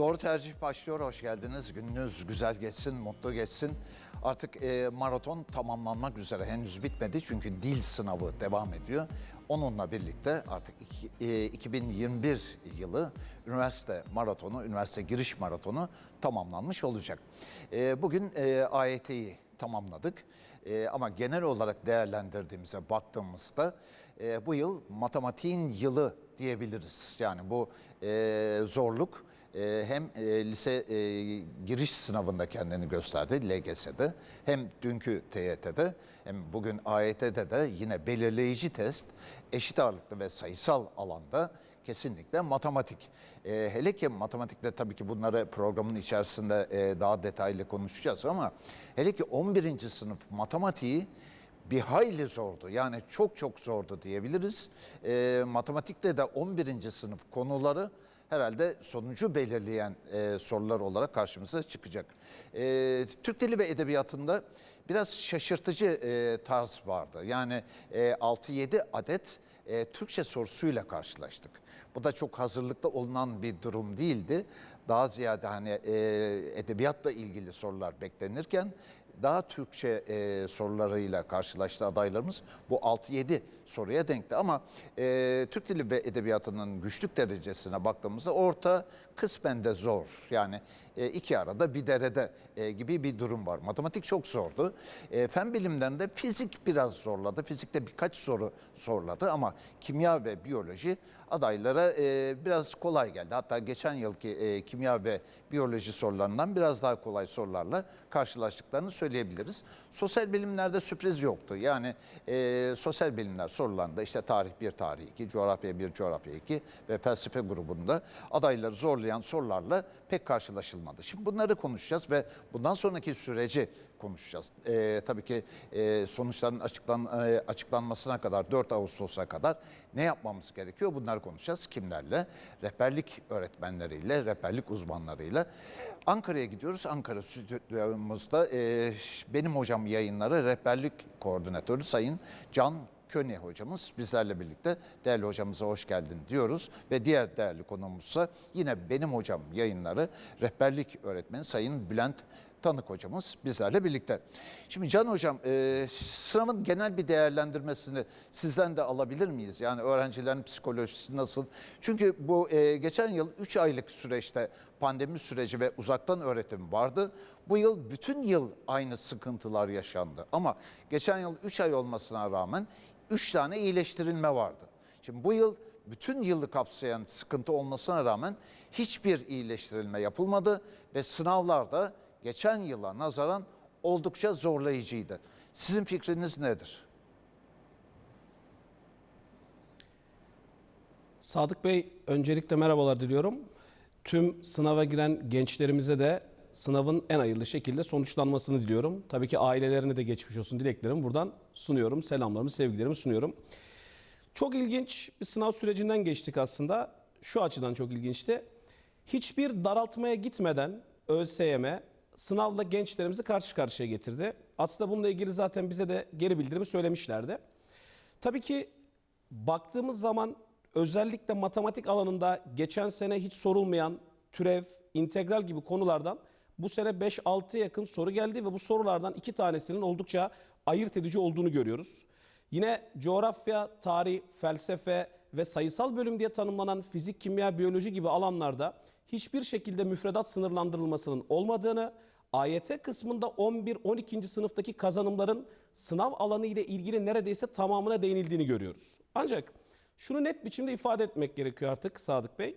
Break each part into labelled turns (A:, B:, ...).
A: Doğru tercih başlıyor. Hoş geldiniz. Gününüz güzel geçsin, mutlu geçsin. Artık e, maraton tamamlanmak üzere. Henüz bitmedi çünkü dil sınavı devam ediyor. Onunla birlikte artık iki- e, 2021 yılı üniversite maratonu, üniversite giriş maratonu tamamlanmış olacak. E, bugün e, AYT'yi tamamladık. E, ama genel olarak değerlendirdiğimize baktığımızda e, bu yıl matematiğin yılı diyebiliriz. Yani bu e, zorluk e, hem e, lise e, giriş sınavında kendini gösterdi LGS'de hem dünkü TYT'de hem bugün AYT'de de yine belirleyici test eşit ağırlıklı ve sayısal alanda kesinlikle matematik. E, hele ki matematikte tabii ki bunları programın içerisinde e, daha detaylı konuşacağız ama hele ki 11. sınıf matematiği bir hayli zordu. Yani çok çok zordu diyebiliriz. E, matematikte de 11. sınıf konuları herhalde sonucu belirleyen e, sorular olarak karşımıza çıkacak. E, Türk Dili ve Edebiyatı'nda biraz şaşırtıcı e, tarz vardı. Yani e, 6-7 adet e, Türkçe sorusuyla karşılaştık. Bu da çok hazırlıkta olunan bir durum değildi. Daha ziyade hani e, edebiyatla ilgili sorular beklenirken daha Türkçe e, sorularıyla karşılaştı adaylarımız. Bu 6-7 soruya denkti ama e, Türk Dili ve Edebiyatı'nın güçlük derecesine baktığımızda orta kısmen de zor. Yani iki arada bir derede e, gibi bir durum var. Matematik çok zordu. E, fen bilimlerinde fizik biraz zorladı. Fizikte birkaç soru zorladı ama kimya ve biyoloji adaylara e, biraz kolay geldi. Hatta geçen yılki e, kimya ve biyoloji sorularından biraz daha kolay sorularla karşılaştıklarını söyleyebiliriz. Sosyal bilimlerde sürpriz yoktu. Yani e, sosyal bilimler sorularında işte tarih 1, tarih 2, coğrafya 1, coğrafya 2 ve felsefe grubunda adayları zorlayan sorularla pek karşılaşılmadı. Şimdi bunları konuşacağız ve bundan sonraki süreci konuşacağız. E, tabii ki e, sonuçların açıklan, e, açıklanmasına kadar 4 Ağustos'a kadar ne yapmamız gerekiyor bunları konuşacağız. Kimlerle? Rehberlik öğretmenleriyle, rehberlik uzmanlarıyla. Ankara'ya gidiyoruz. Ankara stüdyomuzda e, benim hocam yayınları rehberlik koordinatörü Sayın Can Köne hocamız bizlerle birlikte değerli hocamıza hoş geldin diyoruz ve diğer değerli konuğumuzsa yine benim hocam yayınları rehberlik öğretmeni Sayın Bülent Tanık hocamız bizlerle birlikte. Şimdi Can hocam e, sınavın genel bir değerlendirmesini sizden de alabilir miyiz? Yani öğrencilerin psikolojisi nasıl? Çünkü bu e, geçen yıl 3 aylık süreçte pandemi süreci ve uzaktan öğretim vardı. Bu yıl bütün yıl aynı sıkıntılar yaşandı. Ama geçen yıl 3 ay olmasına rağmen 3 tane iyileştirilme vardı. Şimdi bu yıl bütün yılı kapsayan sıkıntı olmasına rağmen hiçbir iyileştirilme yapılmadı ve sınavlarda geçen yıla nazaran oldukça zorlayıcıydı. Sizin fikriniz nedir?
B: Sadık Bey öncelikle merhabalar diliyorum. Tüm sınava giren gençlerimize de sınavın en hayırlı şekilde sonuçlanmasını diliyorum. Tabii ki ailelerine de geçmiş olsun dileklerimi buradan sunuyorum. Selamlarımı, sevgilerimi sunuyorum. Çok ilginç bir sınav sürecinden geçtik aslında. Şu açıdan çok ilginçti. Hiçbir daraltmaya gitmeden ÖSYM sınavla gençlerimizi karşı karşıya getirdi. Aslında bununla ilgili zaten bize de geri bildirimi söylemişlerdi. Tabii ki baktığımız zaman özellikle matematik alanında geçen sene hiç sorulmayan türev, integral gibi konulardan bu sene 5-6 yakın soru geldi ve bu sorulardan iki tanesinin oldukça ayırt edici olduğunu görüyoruz. Yine coğrafya, tarih, felsefe ve sayısal bölüm diye tanımlanan fizik, kimya, biyoloji gibi alanlarda hiçbir şekilde müfredat sınırlandırılmasının olmadığını, AYT kısmında 11-12. sınıftaki kazanımların sınav alanı ile ilgili neredeyse tamamına değinildiğini görüyoruz. Ancak şunu net biçimde ifade etmek gerekiyor artık Sadık Bey.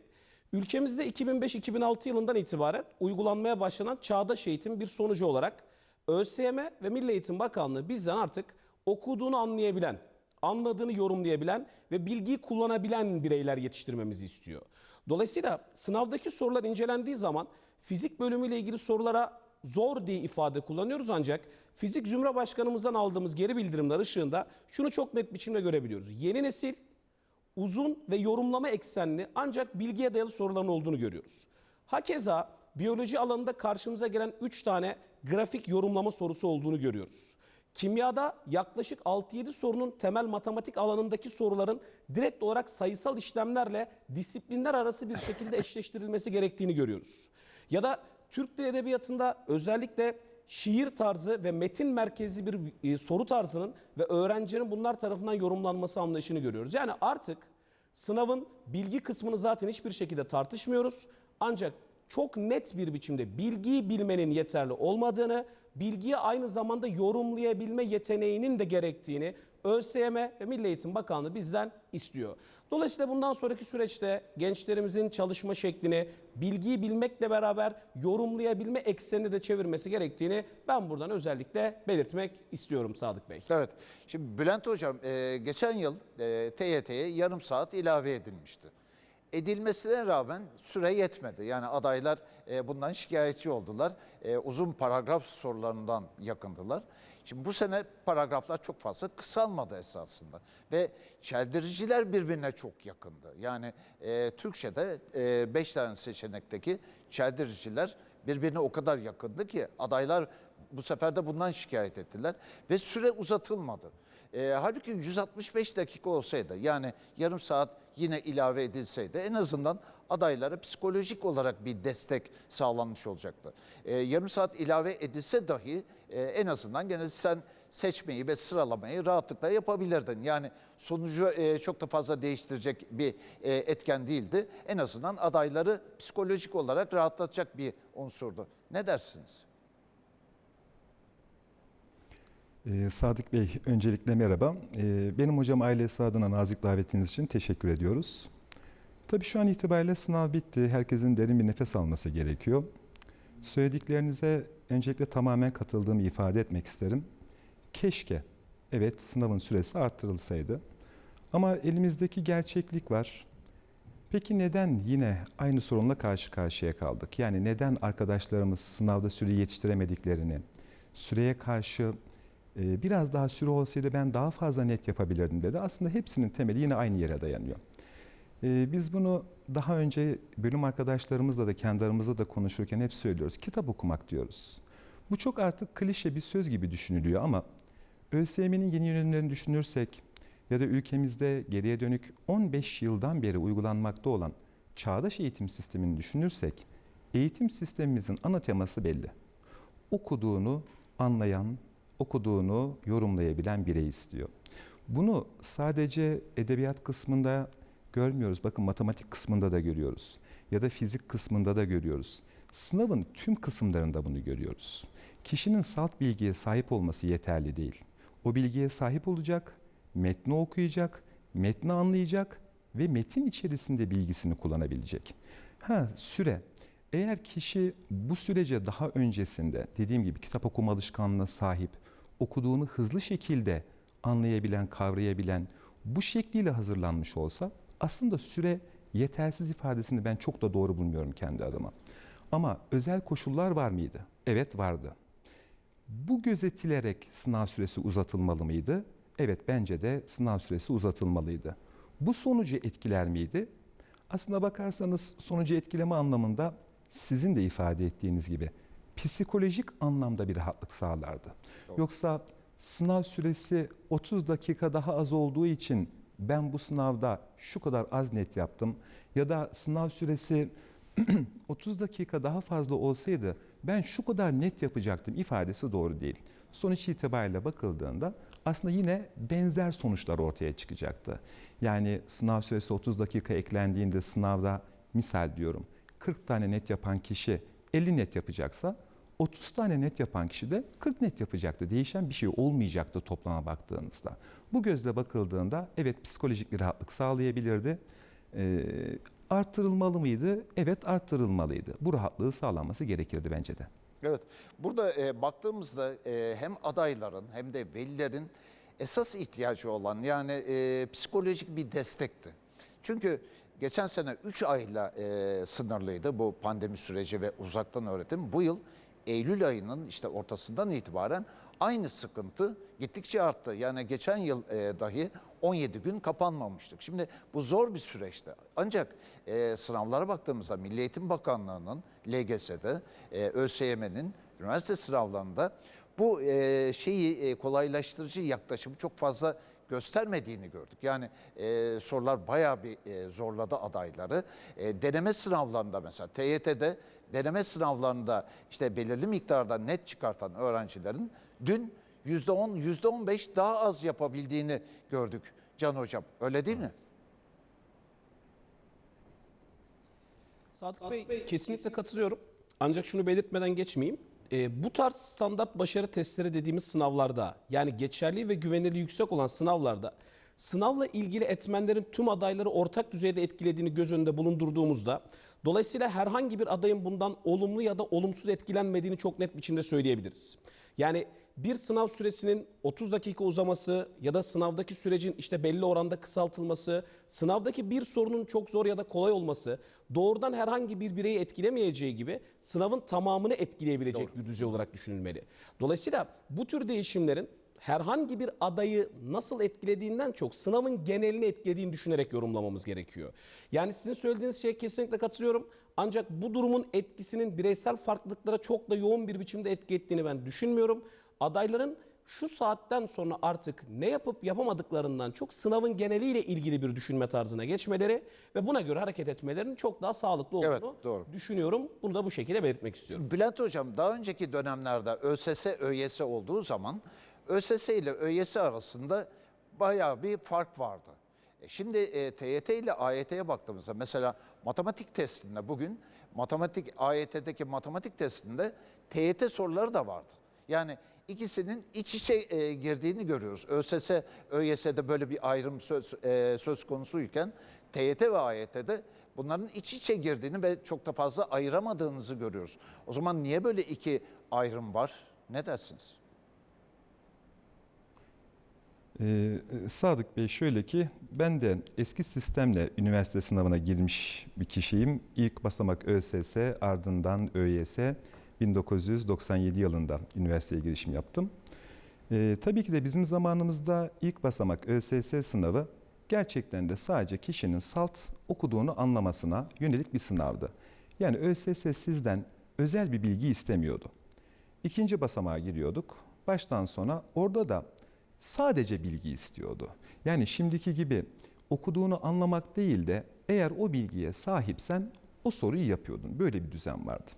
B: Ülkemizde 2005-2006 yılından itibaren uygulanmaya başlanan çağdaş eğitim bir sonucu olarak ÖSYM ve Milli Eğitim Bakanlığı bizden artık okuduğunu anlayabilen, anladığını yorumlayabilen ve bilgiyi kullanabilen bireyler yetiştirmemizi istiyor. Dolayısıyla sınavdaki sorular incelendiği zaman fizik bölümüyle ilgili sorulara zor diye ifade kullanıyoruz ancak fizik zümre başkanımızdan aldığımız geri bildirimler ışığında şunu çok net biçimde görebiliyoruz. Yeni nesil uzun ve yorumlama eksenli ancak bilgiye dayalı soruların olduğunu görüyoruz. Hakeza biyoloji alanında karşımıza gelen 3 tane grafik yorumlama sorusu olduğunu görüyoruz. Kimyada yaklaşık 6-7 sorunun temel matematik alanındaki soruların direkt olarak sayısal işlemlerle disiplinler arası bir şekilde eşleştirilmesi gerektiğini görüyoruz. Ya da Türk Dil Edebiyatı'nda özellikle şiir tarzı ve metin merkezli bir e, soru tarzının ve öğrencinin bunlar tarafından yorumlanması anlayışını görüyoruz. Yani artık sınavın bilgi kısmını zaten hiçbir şekilde tartışmıyoruz. Ancak çok net bir biçimde bilgiyi bilmenin yeterli olmadığını, bilgiyi aynı zamanda yorumlayabilme yeteneğinin de gerektiğini ÖSYM ve Milli Eğitim Bakanlığı bizden istiyor. Dolayısıyla bundan sonraki süreçte gençlerimizin çalışma şeklini bilgiyi bilmekle beraber yorumlayabilme eksenine de çevirmesi gerektiğini ben buradan özellikle belirtmek istiyorum Sadık Bey.
A: Evet. Şimdi Bülent Hocam e, geçen yıl e, TYT'ye yarım saat ilave edilmişti. Edilmesine rağmen süre yetmedi. Yani adaylar e, bundan şikayetçi oldular. Uzun paragraf sorularından yakındılar. Şimdi bu sene paragraflar çok fazla kısalmadı esasında. Ve çeldiriciler birbirine çok yakındı. Yani e, Türkçe'de 5 tane seçenekteki çeldiriciler birbirine o kadar yakındı ki adaylar bu sefer de bundan şikayet ettiler ve süre uzatılmadı. E, halbuki 165 dakika olsaydı yani yarım saat yine ilave edilseydi en azından adaylara psikolojik olarak bir destek sağlanmış olacaktı. E, yarım saat ilave edilse dahi e, en azından gene sen seçmeyi ve sıralamayı rahatlıkla yapabilirdin. Yani sonucu e, çok da fazla değiştirecek bir e, etken değildi. En azından adayları psikolojik olarak rahatlatacak bir unsurdu. Ne dersiniz?
C: Ee, Sadık Bey, öncelikle merhaba. Ee, benim hocam ailesi adına nazik davetiniz için teşekkür ediyoruz. Tabii şu an itibariyle sınav bitti. Herkesin derin bir nefes alması gerekiyor. Söylediklerinize öncelikle tamamen katıldığımı ifade etmek isterim. Keşke, evet sınavın süresi arttırılsaydı. Ama elimizdeki gerçeklik var. Peki neden yine aynı sorunla karşı karşıya kaldık? Yani neden arkadaşlarımız sınavda süreyi yetiştiremediklerini, süreye karşı e, biraz daha süre olsaydı ben daha fazla net yapabilirdim dedi. Aslında hepsinin temeli yine aynı yere dayanıyor. E, Biz bunu daha önce bölüm arkadaşlarımızla da kendi aramızda da konuşurken hep söylüyoruz. Kitap okumak diyoruz. Bu çok artık klişe bir söz gibi düşünülüyor ama ÖSYM'nin yeni yönelimlerini düşünürsek ya da ülkemizde geriye dönük 15 yıldan beri uygulanmakta olan çağdaş eğitim sistemini düşünürsek eğitim sistemimizin ana teması belli. Okuduğunu anlayan, okuduğunu yorumlayabilen birey istiyor. Bunu sadece edebiyat kısmında görmüyoruz. Bakın matematik kısmında da görüyoruz. Ya da fizik kısmında da görüyoruz. Sınavın tüm kısımlarında bunu görüyoruz. Kişinin salt bilgiye sahip olması yeterli değil. O bilgiye sahip olacak, metni okuyacak, metni anlayacak ve metin içerisinde bilgisini kullanabilecek. Ha süre. Eğer kişi bu sürece daha öncesinde dediğim gibi kitap okuma alışkanlığına sahip, okuduğunu hızlı şekilde anlayabilen, kavrayabilen, bu şekliyle hazırlanmış olsa aslında süre yetersiz ifadesini ben çok da doğru bulmuyorum kendi adıma. Ama özel koşullar var mıydı? Evet vardı. Bu gözetilerek sınav süresi uzatılmalı mıydı? Evet bence de sınav süresi uzatılmalıydı. Bu sonucu etkiler miydi? Aslına bakarsanız sonucu etkileme anlamında sizin de ifade ettiğiniz gibi psikolojik anlamda bir rahatlık sağlardı. Yoksa sınav süresi 30 dakika daha az olduğu için ben bu sınavda şu kadar az net yaptım ya da sınav süresi 30 dakika daha fazla olsaydı ben şu kadar net yapacaktım ifadesi doğru değil. Sonuç itibariyle bakıldığında aslında yine benzer sonuçlar ortaya çıkacaktı. Yani sınav süresi 30 dakika eklendiğinde sınavda misal diyorum 40 tane net yapan kişi 50 net yapacaksa 30 tane net yapan kişi de 40 net yapacaktı. Değişen bir şey olmayacaktı toplama baktığınızda. Bu gözle bakıldığında evet psikolojik bir rahatlık sağlayabilirdi. Ee, arttırılmalı mıydı? Evet arttırılmalıydı. Bu rahatlığı sağlanması gerekirdi bence de.
A: Evet. Burada e, baktığımızda e, hem adayların hem de velilerin esas ihtiyacı olan yani e, psikolojik bir destekti. Çünkü geçen sene 3 ayla e, sınırlıydı bu pandemi süreci ve uzaktan öğretim. Bu yıl Eylül ayının işte ortasından itibaren aynı sıkıntı gittikçe arttı. Yani geçen yıl e, dahi 17 gün kapanmamıştık. Şimdi bu zor bir süreçti. Ancak e, sınavlara baktığımızda Milli Eğitim Bakanlığı'nın LGS'de, e, ÖSYM'nin üniversite sınavlarında bu e, şeyi e, kolaylaştırıcı yaklaşımı çok fazla göstermediğini gördük. Yani e, sorular bayağı bir e, zorladı adayları. E, deneme sınavlarında mesela TYT'de deneme sınavlarında işte belirli miktarda net çıkartan öğrencilerin dün %10, %15 daha az yapabildiğini gördük Can Hocam. Öyle değil mi?
B: Sadık Bey kesinlikle katılıyorum. Ancak şunu belirtmeden geçmeyeyim. Ee, bu tarz standart başarı testleri dediğimiz sınavlarda yani geçerli ve güvenilirliği yüksek olan sınavlarda sınavla ilgili etmenlerin tüm adayları ortak düzeyde etkilediğini göz önünde bulundurduğumuzda dolayısıyla herhangi bir adayın bundan olumlu ya da olumsuz etkilenmediğini çok net biçimde söyleyebiliriz. Yani bir sınav süresinin 30 dakika uzaması ya da sınavdaki sürecin işte belli oranda kısaltılması, sınavdaki bir sorunun çok zor ya da kolay olması doğrudan herhangi bir bireyi etkilemeyeceği gibi sınavın tamamını etkileyebilecek bir düzey olarak düşünülmeli. Dolayısıyla bu tür değişimlerin herhangi bir adayı nasıl etkilediğinden çok sınavın genelini etkilediğini düşünerek yorumlamamız gerekiyor. Yani sizin söylediğiniz şeye kesinlikle katılıyorum. Ancak bu durumun etkisinin bireysel farklılıklara çok da yoğun bir biçimde etki ettiğini ben düşünmüyorum. Adayların şu saatten sonra artık ne yapıp yapamadıklarından çok sınavın geneliyle ilgili bir düşünme tarzına geçmeleri ve buna göre hareket etmelerinin çok daha sağlıklı olduğunu
A: Evet, doğru.
B: düşünüyorum. Bunu da bu şekilde belirtmek istiyorum.
A: Bülent Hocam daha önceki dönemlerde ÖSS, ÖYS olduğu zaman ÖSS ile ÖYS arasında bayağı bir fark vardı. E Şimdi e, TYT ile AYT'ye baktığımızda mesela matematik testinde bugün matematik AYT'deki matematik testinde TYT soruları da vardı. Yani ikisinin iç içe e, girdiğini görüyoruz. ÖSS, ÖYS'de böyle bir ayrım söz, e, söz konusuyken TYT ve AYT'de bunların iç içe girdiğini ve çok da fazla ayıramadığınızı görüyoruz. O zaman niye böyle iki ayrım var? Ne dersiniz?
C: Ee, Sadık Bey şöyle ki ben de eski sistemle üniversite sınavına girmiş bir kişiyim. İlk basamak ÖSS ardından ÖYS 1997 yılında üniversiteye girişim yaptım. Ee, tabii ki de bizim zamanımızda ilk basamak ÖSS sınavı gerçekten de sadece kişinin salt okuduğunu anlamasına yönelik bir sınavdı. Yani ÖSS sizden özel bir bilgi istemiyordu. İkinci basamağa giriyorduk. Baştan sona orada da sadece bilgi istiyordu. Yani şimdiki gibi okuduğunu anlamak değil de eğer o bilgiye sahipsen o soruyu yapıyordun. Böyle bir düzen vardı.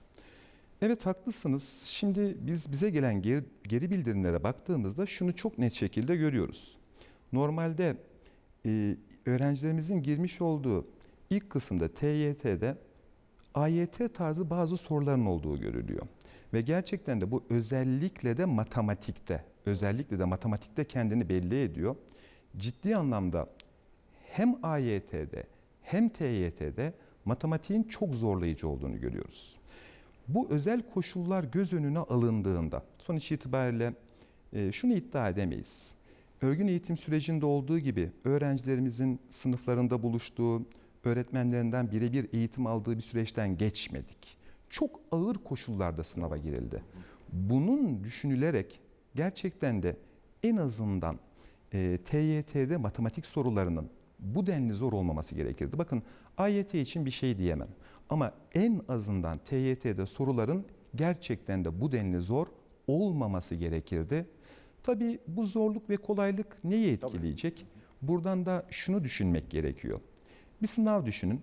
C: Evet haklısınız. Şimdi biz bize gelen geri, geri bildirimlere baktığımızda şunu çok net şekilde görüyoruz. Normalde e, öğrencilerimizin girmiş olduğu ilk kısımda TYT'de AYT tarzı bazı soruların olduğu görülüyor. Ve gerçekten de bu özellikle de matematikte, özellikle de matematikte kendini belli ediyor. Ciddi anlamda hem AYT'de hem TYT'de matematiğin çok zorlayıcı olduğunu görüyoruz. Bu özel koşullar göz önüne alındığında sonuç itibariyle e, şunu iddia edemeyiz. Örgün eğitim sürecinde olduğu gibi öğrencilerimizin sınıflarında buluştuğu, öğretmenlerinden birebir eğitim aldığı bir süreçten geçmedik. Çok ağır koşullarda sınava girildi. Bunun düşünülerek gerçekten de en azından e, TYT'de matematik sorularının bu denli zor olmaması gerekirdi. Bakın AYT için bir şey diyemem. Ama en azından TYT'de soruların gerçekten de bu denli zor olmaması gerekirdi. Tabii bu zorluk ve kolaylık neyi etkileyecek? Buradan da şunu düşünmek gerekiyor. Bir sınav düşünün.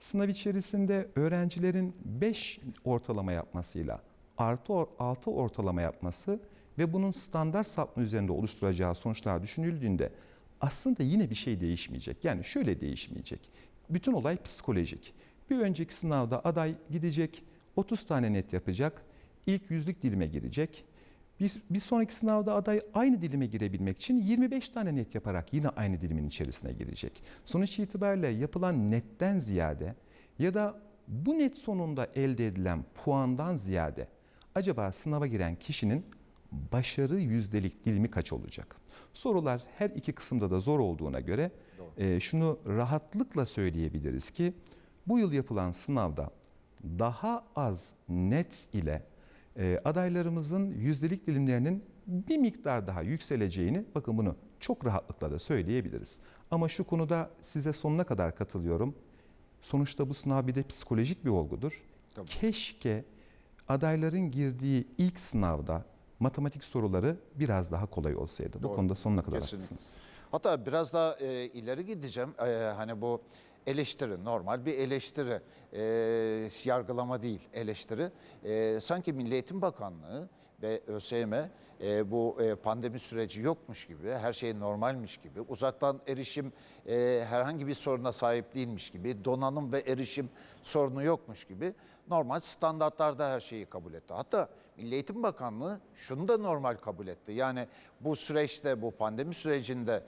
C: Sınav içerisinde öğrencilerin 5 ortalama yapmasıyla artı 6 ortalama yapması ve bunun standart sapma üzerinde oluşturacağı sonuçlar düşünüldüğünde aslında yine bir şey değişmeyecek. Yani şöyle değişmeyecek. Bütün olay psikolojik. Bir önceki sınavda aday gidecek, 30 tane net yapacak, ilk yüzlük dilime girecek. Bir, bir sonraki sınavda aday aynı dilime girebilmek için 25 tane net yaparak yine aynı dilimin içerisine girecek. Sonuç itibariyle yapılan netten ziyade ya da bu net sonunda elde edilen puandan ziyade acaba sınava giren kişinin başarı yüzdelik dilimi kaç olacak? Sorular her iki kısımda da zor olduğuna göre e, şunu rahatlıkla söyleyebiliriz ki bu yıl yapılan sınavda daha az net ile e, adaylarımızın yüzdelik dilimlerinin bir miktar daha yükseleceğini bakın bunu çok rahatlıkla da söyleyebiliriz. Ama şu konuda size sonuna kadar katılıyorum. Sonuçta bu sınav bir de psikolojik bir olgudur.
A: Tabii.
C: Keşke adayların girdiği ilk sınavda matematik soruları biraz daha kolay olsaydı.
A: Doğru.
C: Bu konuda sonuna kadar
A: Kesinlikle.
C: haklısınız.
A: Hatta biraz daha e, ileri gideceğim. E, hani bu eleştiri, normal bir eleştiri, e, yargılama değil eleştiri. E, sanki Milli Eğitim Bakanlığı ve ÖSYM e, bu e, pandemi süreci yokmuş gibi, her şey normalmiş gibi, uzaktan erişim e, herhangi bir soruna sahip değilmiş gibi, donanım ve erişim sorunu yokmuş gibi normal standartlarda her şeyi kabul etti. Hatta Milli Eğitim Bakanlığı şunu da normal kabul etti. Yani bu süreçte, bu pandemi sürecinde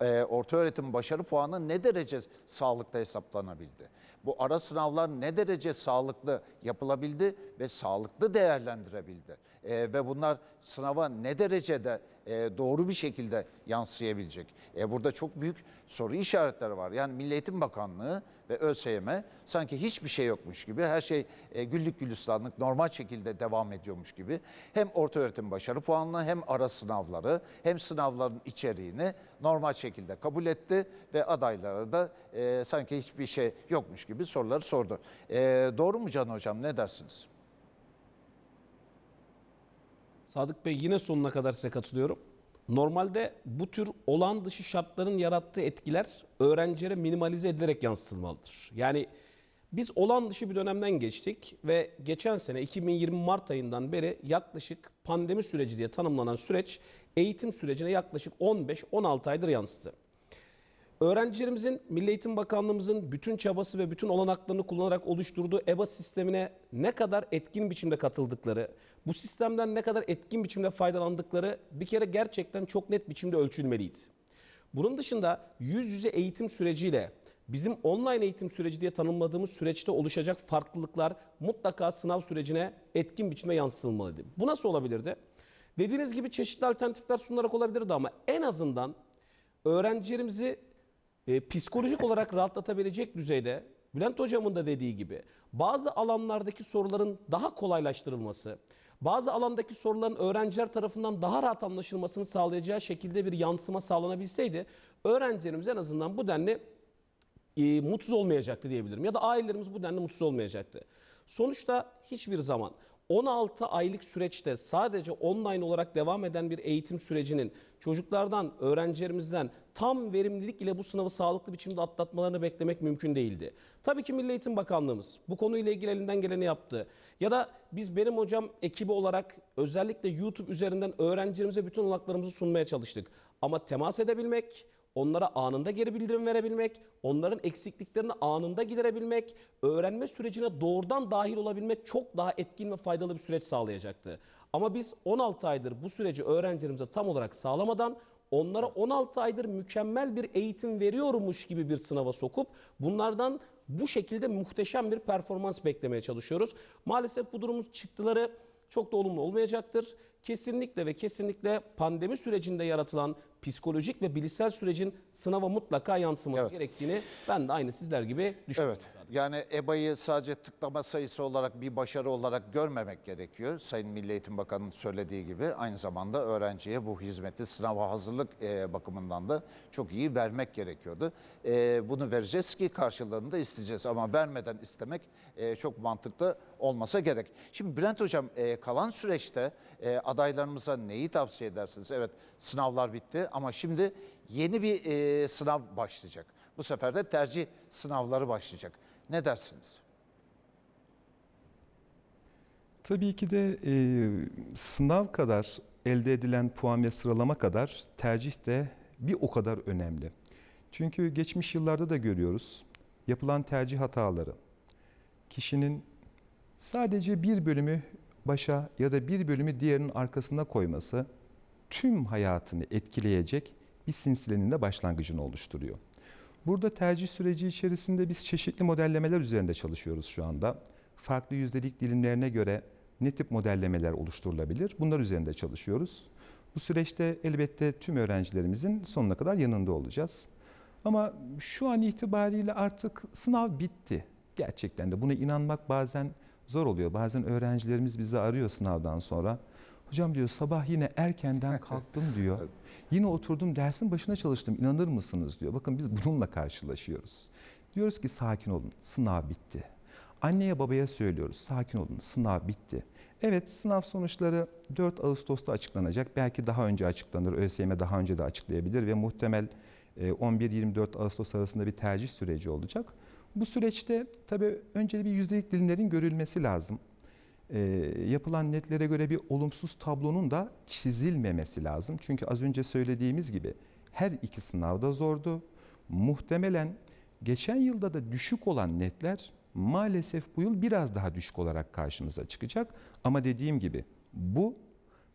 A: e, orta öğretim başarı puanı ne derece sağlıklı hesaplanabildi? Bu ara sınavlar ne derece sağlıklı yapılabildi ve sağlıklı değerlendirebildi? E, ve bunlar sınava ne derecede e, doğru bir şekilde yansıyabilecek? E, burada çok büyük soru işaretleri var. Yani Milli Eğitim Bakanlığı ve ÖSYM sanki hiçbir şey yokmuş gibi, her şey e, güllük gülistanlık normal şekilde devam ediyormuş gibi hem orta öğretim başarı puanını hem ara sınavları hem sınavların içeriğini normal şekilde kabul etti ve adaylara da e, sanki hiçbir şey yokmuş gibi soruları sordu. E, doğru mu Can Hocam ne dersiniz?
B: Sadık Bey yine sonuna kadar size katılıyorum. Normalde bu tür olağan dışı şartların yarattığı etkiler öğrencilere minimalize edilerek yansıtılmalıdır. Yani biz olağan dışı bir dönemden geçtik ve geçen sene 2020 Mart ayından beri yaklaşık pandemi süreci diye tanımlanan süreç eğitim sürecine yaklaşık 15-16 aydır yansıdı. Öğrencilerimizin Milli Eğitim Bakanlığımızın bütün çabası ve bütün olanaklarını kullanarak oluşturduğu EBA sistemine ne kadar etkin biçimde katıldıkları, bu sistemden ne kadar etkin biçimde faydalandıkları bir kere gerçekten çok net biçimde ölçülmeliydi. Bunun dışında yüz yüze eğitim süreciyle bizim online eğitim süreci diye tanımladığımız süreçte oluşacak farklılıklar mutlaka sınav sürecine etkin biçimde yansıtılmalıydı. Bu nasıl olabilirdi? Dediğiniz gibi çeşitli alternatifler sunularak olabilirdi ama en azından öğrencilerimizi e, psikolojik olarak rahatlatabilecek düzeyde Bülent Hocam'ın da dediği gibi bazı alanlardaki soruların daha kolaylaştırılması, bazı alandaki soruların öğrenciler tarafından daha rahat anlaşılmasını sağlayacağı şekilde bir yansıma sağlanabilseydi öğrencilerimiz en azından bu denli e, mutsuz olmayacaktı diyebilirim. Ya da ailelerimiz bu denli mutsuz olmayacaktı. Sonuçta hiçbir zaman 16 aylık süreçte sadece online olarak devam eden bir eğitim sürecinin çocuklardan, öğrencilerimizden tam verimlilik ile bu sınavı sağlıklı biçimde atlatmalarını beklemek mümkün değildi. Tabii ki Milli Eğitim Bakanlığımız bu konuyla ilgili elinden geleni yaptı. Ya da biz benim hocam ekibi olarak özellikle YouTube üzerinden öğrencilerimize bütün olanaklarımızı sunmaya çalıştık. Ama temas edebilmek, onlara anında geri bildirim verebilmek, onların eksikliklerini anında giderebilmek, öğrenme sürecine doğrudan dahil olabilmek çok daha etkin ve faydalı bir süreç sağlayacaktı. Ama biz 16 aydır bu süreci öğrencilerimize tam olarak sağlamadan onlara 16 aydır mükemmel bir eğitim veriyormuş gibi bir sınava sokup bunlardan bu şekilde muhteşem bir performans beklemeye çalışıyoruz. Maalesef bu durumun çıktıları çok da olumlu olmayacaktır. Kesinlikle ve kesinlikle pandemi sürecinde yaratılan psikolojik ve bilişsel sürecin sınava mutlaka yansıması
A: Evet.
B: gerektiğini ben de aynı sizler gibi düşünüyorum.
A: Evet. Yani EBA'yı sadece tıklama sayısı olarak bir başarı olarak görmemek gerekiyor. Sayın Milli Eğitim Bakanı'nın söylediği gibi aynı zamanda öğrenciye bu hizmeti sınava hazırlık e, bakımından da çok iyi vermek gerekiyordu. E, bunu vereceğiz ki karşılığını da isteyeceğiz ama vermeden istemek e, çok mantıklı olmasa gerek. Şimdi Bülent Hocam kalan süreçte e, adaylarımıza neyi tavsiye edersiniz? Evet sınavlar bitti ama şimdi yeni bir sınav başlayacak. Bu sefer de tercih sınavları başlayacak. Ne dersiniz?
C: Tabii ki de e, sınav kadar elde edilen puan ve sıralama kadar tercih de bir o kadar önemli. Çünkü geçmiş yıllarda da görüyoruz yapılan tercih hataları. Kişinin sadece bir bölümü başa ya da bir bölümü diğerinin arkasına koyması tüm hayatını etkileyecek bir silsilenin de başlangıcını oluşturuyor. Burada tercih süreci içerisinde biz çeşitli modellemeler üzerinde çalışıyoruz şu anda. Farklı yüzdelik dilimlerine göre ne tip modellemeler oluşturulabilir? Bunlar üzerinde çalışıyoruz. Bu süreçte elbette tüm öğrencilerimizin sonuna kadar yanında olacağız. Ama şu an itibariyle artık sınav bitti. Gerçekten de buna inanmak bazen zor oluyor. Bazen öğrencilerimiz bizi arıyor sınavdan sonra. Hocam diyor sabah yine erkenden kalktım diyor. Yine oturdum dersin başına çalıştım. İnanır mısınız diyor. Bakın biz bununla karşılaşıyoruz. Diyoruz ki sakin olun. Sınav bitti. Anneye babaya söylüyoruz. Sakin olun. Sınav bitti. Evet sınav sonuçları 4 Ağustos'ta açıklanacak. Belki daha önce açıklanır. ÖSYM daha önce de açıklayabilir ve muhtemel e, 11-24 Ağustos arasında bir tercih süreci olacak. Bu süreçte tabii önce bir yüzdelik dilimlerin görülmesi lazım. Ee, yapılan netlere göre bir olumsuz tablonun da çizilmemesi lazım. Çünkü az önce söylediğimiz gibi her iki sınavda zordu. Muhtemelen geçen yılda da düşük olan netler maalesef bu yıl biraz daha düşük olarak karşımıza çıkacak. Ama dediğim gibi bu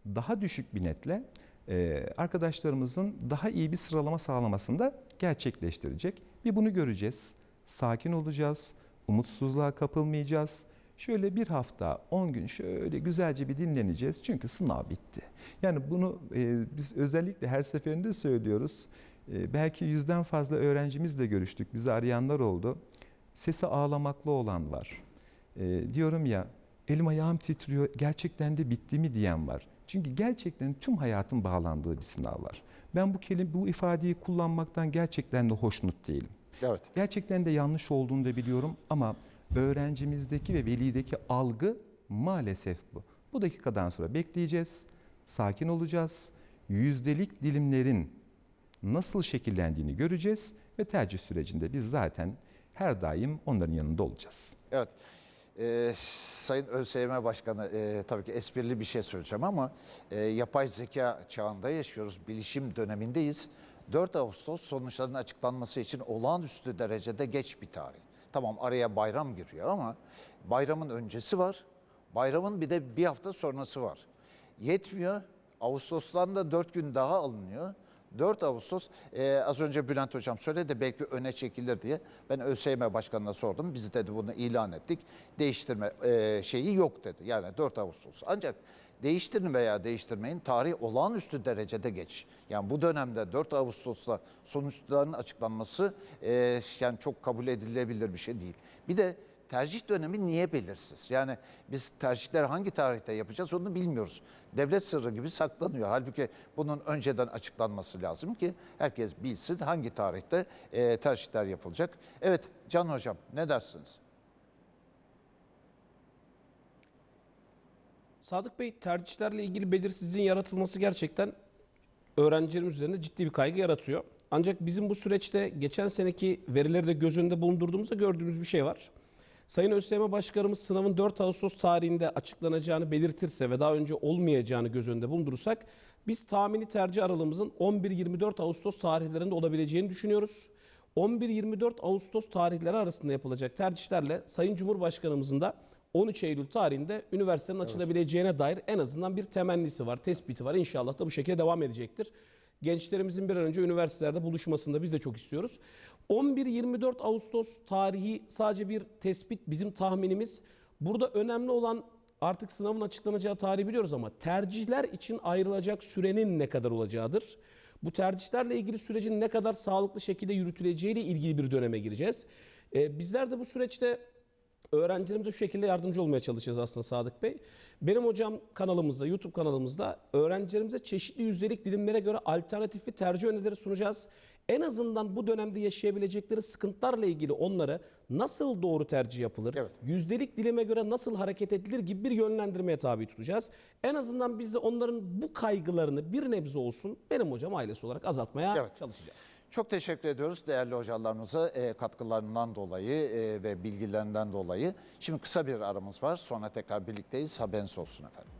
C: daha düşük bir netle e, arkadaşlarımızın daha iyi bir sıralama sağlamasını da gerçekleştirecek. Bir bunu göreceğiz. Sakin olacağız. Umutsuzluğa kapılmayacağız. Şöyle bir hafta, 10 gün şöyle güzelce bir dinleneceğiz. Çünkü sınav bitti. Yani bunu e, biz özellikle her seferinde söylüyoruz. E, belki yüzden fazla öğrencimizle görüştük. Bizi arayanlar oldu. Sesi ağlamaklı olan var. E, diyorum ya elim ayağım titriyor gerçekten de bitti mi diyen var. Çünkü gerçekten tüm hayatın bağlandığı bir sınav var. Ben bu kelime, bu ifadeyi kullanmaktan gerçekten de hoşnut değilim.
A: Evet.
C: Gerçekten de yanlış olduğunu da biliyorum ama öğrencimizdeki ve velideki algı maalesef bu. Bu dakikadan sonra bekleyeceğiz, sakin olacağız. Yüzdelik dilimlerin nasıl şekillendiğini göreceğiz ve tercih sürecinde biz zaten her daim onların yanında olacağız.
A: Evet. Ee, Sayın ÖSYM Başkanı e, tabii ki esprili bir şey söyleyeceğim ama e, yapay zeka çağında yaşıyoruz. Bilişim dönemindeyiz. 4 Ağustos sonuçların açıklanması için olağanüstü derecede geç bir tarih. Tamam araya bayram giriyor ama bayramın öncesi var. Bayramın bir de bir hafta sonrası var. Yetmiyor. Ağustos'tan da 4 gün daha alınıyor. 4 Ağustos e, az önce Bülent Hocam söyledi belki öne çekilir diye. Ben ÖSYM Başkanı'na sordum. Biz dedi bunu ilan ettik. Değiştirme e, şeyi yok dedi. Yani 4 Ağustos. Ancak değiştirin veya değiştirmeyin tarih olağanüstü derecede geç. Yani bu dönemde 4 Ağustos'ta sonuçların açıklanması e, yani çok kabul edilebilir bir şey değil. Bir de tercih dönemi niye belirsiz? Yani biz tercihleri hangi tarihte yapacağız onu bilmiyoruz. Devlet sırrı gibi saklanıyor. Halbuki bunun önceden açıklanması lazım ki herkes bilsin hangi tarihte e, tercihler yapılacak. Evet Can Hocam ne dersiniz?
B: Sadık Bey tercihlerle ilgili belirsizliğin yaratılması gerçekten öğrencilerimiz üzerinde ciddi bir kaygı yaratıyor. Ancak bizim bu süreçte geçen seneki verileri de göz önünde bulundurduğumuzda gördüğümüz bir şey var. Sayın ÖSYM Başkanımız sınavın 4 Ağustos tarihinde açıklanacağını belirtirse ve daha önce olmayacağını göz önünde bulundurursak biz tahmini tercih aralığımızın 11-24 Ağustos tarihlerinde olabileceğini düşünüyoruz. 11-24 Ağustos tarihleri arasında yapılacak tercihlerle Sayın Cumhurbaşkanımızın da 13 Eylül tarihinde üniversitenin açılabileceğine dair en azından bir temennisi var, tespiti var. İnşallah da bu şekilde devam edecektir. Gençlerimizin bir an önce üniversitelerde buluşmasını da biz de çok istiyoruz. 11-24 Ağustos tarihi sadece bir tespit, bizim tahminimiz. Burada önemli olan artık sınavın açıklanacağı tarihi biliyoruz ama tercihler için ayrılacak sürenin ne kadar olacağıdır. Bu tercihlerle ilgili sürecin ne kadar sağlıklı şekilde yürütüleceğiyle ilgili bir döneme gireceğiz. Ee, bizler de bu süreçte öğrencilerimize şu şekilde yardımcı olmaya çalışacağız aslında Sadık Bey. Benim hocam kanalımızda, YouTube kanalımızda öğrencilerimize çeşitli yüzdelik dilimlere göre alternatif bir tercih önerileri sunacağız. En azından bu dönemde yaşayabilecekleri sıkıntılarla ilgili onlara nasıl doğru tercih yapılır,
A: Evet.
B: yüzdelik dilime göre nasıl hareket edilir gibi bir yönlendirmeye tabi tutacağız. En azından biz de onların bu kaygılarını bir nebze olsun benim hocam ailesi olarak azaltmaya
A: Evet.
B: çalışacağız.
A: Çok teşekkür ediyoruz değerli hocalarımıza e, katkılarından dolayı e, ve bilgilerinden dolayı. Şimdi kısa bir aramız var sonra tekrar birlikteyiz haberiniz olsun efendim.